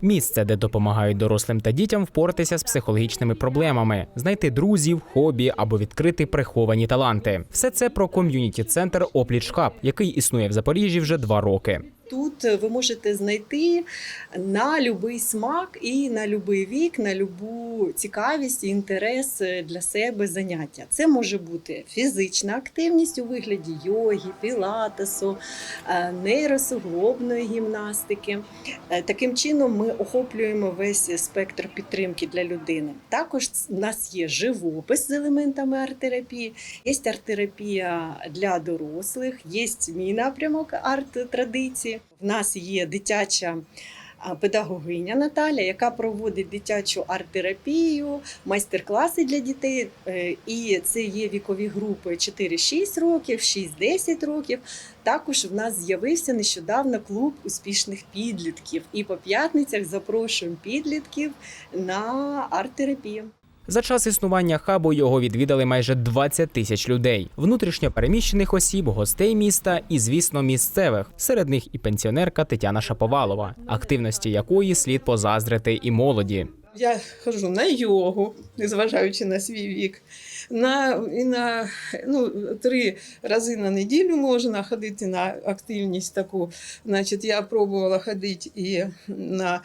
Місце, де допомагають дорослим та дітям впоратися з психологічними проблемами, знайти друзів, хобі або відкрити приховані таланти. Все це про ком'юніті центр Опліч Хаб, який існує в Запоріжжі вже два роки. Тут ви можете знайти на будь-який смак і на будь-який вік, на любу цікавість і інтерес для себе заняття. Це може бути фізична активність у вигляді йоги, пілатесу, е, нейросуглобної гімнастики. Е, Таким чином ми охоплюємо весь спектр підтримки для людини. Також у нас є живопис з елементами арт-терапії, є арт-терапія для дорослих, є мій напрямок арт-традиції. В нас є дитяча педагогиня Наталя, яка проводить дитячу арт-терапію, майстер-класи для дітей. Е, І це є вікові групи 4-6 років, 6-10 років. Також в нас з'явився нещодавно клуб успішних підлітків. І по п'ятницях запрошуємо підлітків на арт-терапію. За час існування хабу його відвідали майже 20 тисяч людей, внутрішньо переміщених осіб, гостей міста і, звісно, місцевих. Серед них і пенсіонерка Тетяна Шаповалова, активності якої слід позаздрити і молоді. Я ходжу на йогу, незважаючи на свій вік. На, і на ну, три рази на неділю можна ходити на активність таку. Значить, я пробувала ходити і на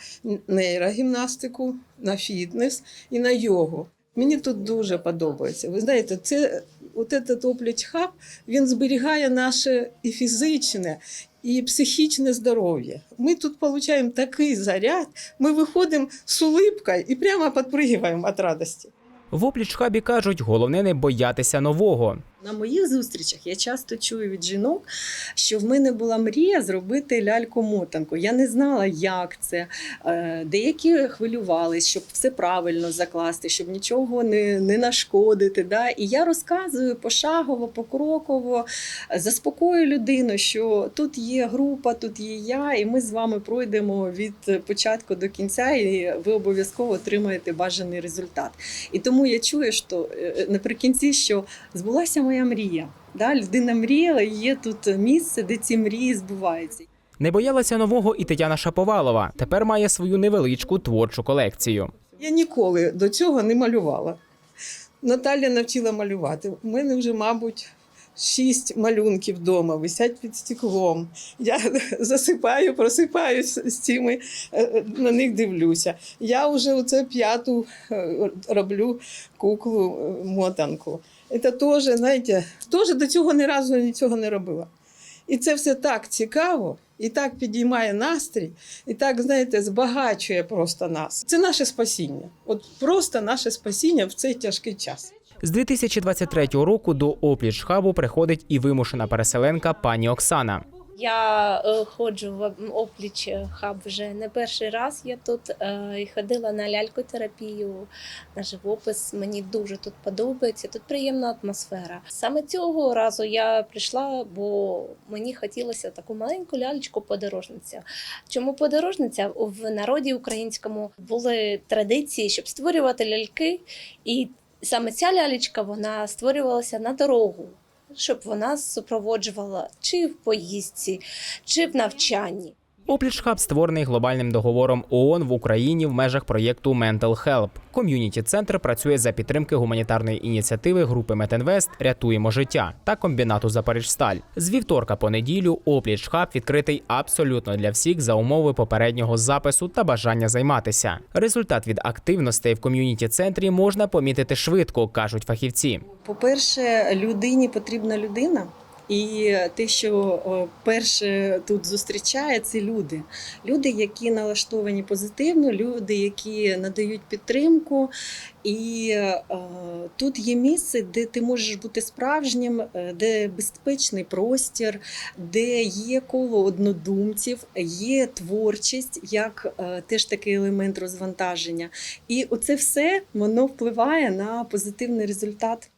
нейрогімнастику, на фітнес і на йогу. Мені тут дуже подобається. Ви знаєте, це от этот опліч хаб він зберігає наше і фізичне, і психічне здоров'я. Ми тут отримуємо такий заряд, ми виходимо з улипкою і прямо підпригуємо від радості. В опліч хабі кажуть, головне не боятися нового. На моїх зустрічах я часто чую від жінок, що в мене була мрія зробити ляльку-мотанку. Я не знала, як це. Е, Деякі хвилювались, щоб все правильно закласти, щоб нічого не, не нашкодити. Да? І я розказую пошагово, покроково, е, заспокоюю людину, що тут є група, тут є я, і ми з вами пройдемо від початку до кінця, і ви обов'язково отримаєте бажаний результат. І тому я чую, що е, наприкінці, що збулася моя мрія. Да? Людина мріяла, і є тут місце, де ці мрії збуваються. Не боялася нового і Тетяна Шаповалова. Тепер має свою невеличку творчу колекцію. Я ніколи до цього не малювала. Наталя навчила малювати. У мене вже, мабуть, шість малюнків вдома, висять під стеклом. Я засипаю, просипаюсь з цими, е, на них дивлюся. Я вже оце п'яту е, роблю куклу е, мотанку. Це теж, знаєте, теж до цього ні разу нічого не робила. І це все так цікаво, і так підіймає настрій, і так, знаєте, збагачує просто нас. Це наше спасіння. От просто наше спасіння в цей тяжкий час. З 2023 року до опліч хабу приходить і вимушена переселенка пані Оксана. Я е, ходжу в опліч хаб вже не перший раз. Я тут е, ходила на лялькотерапію, на живопис. Мені дуже тут подобається. Тут приємна атмосфера. Саме цього разу я прийшла, бо мені хотілося таку маленьку лялечку подорожниця. Чому подорожниця? В народі українському були традиції, щоб створювати ляльки, і саме ця лялечка вона створювалася на дорогу щоб вона супроводжувала чи в поїздці, чи в навчанні. Опліч хаб створений глобальним договором ООН в Україні в межах проєкту Mental Help. Ком'юніті центр працює за підтримки гуманітарної ініціативи групи Метинвест Рятуємо життя та комбінату Запоріжсталь. З вівторка по неділю опліч хаб відкритий абсолютно для всіх за умови попереднього запису та бажання займатися. Результат від активностей в ком'юніті центрі можна помітити швидко, кажуть фахівці. По-перше, людині потрібна людина. І те, що перше тут зустрічає, це люди. Люди, які налаштовані позитивно, люди, які надають підтримку. І е, тут є місце, де ти можеш бути справжнім, е, де безпечний простір, де є коло однодумців, є творчість, як е, теж такий елемент розвантаження. І оце все воно впливає на позитивний результат.